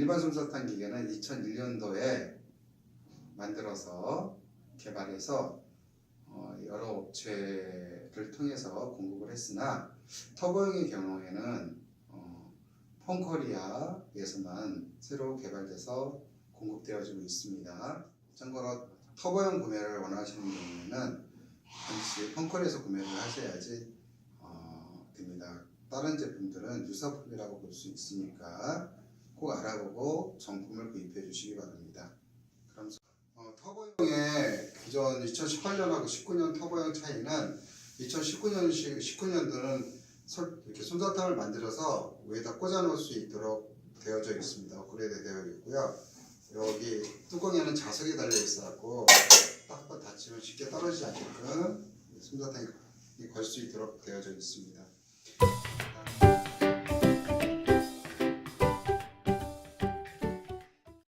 일반 솜사탕 기계는 2001년도에 만들어서 개발해서 어, 여러 업체를 통해서 공급을 했으나 터보형의 경우에는 어, 펑코리아에서만 새로 개발돼서 공급되어지고 있습니다. 참고로 터보형 구매를 원하시는 경우에는 반드시 펑코리에서 구매를 하셔야지 어, 됩니다. 다른 제품들은 유사품이라고 볼 수 있으니까 꼭 알아보고 정품을 구입해 주시기 바랍니다. 그럼 어, 터보형의 기존 2018년하고 19년 터보형 차이는 2019년 19년도는 이렇게 솜사탕을 만들어서 위에다 꽂아 놓을 수 있도록 되어져 있습니다. 업그레이드 되어 있고요. 여기 뚜껑에는 자석이 달려 있어갖고 딱 한번 닫히면 쉽게 떨어지지 않게끔 솜사탕이 걸 수 있도록 되어져 있습니다.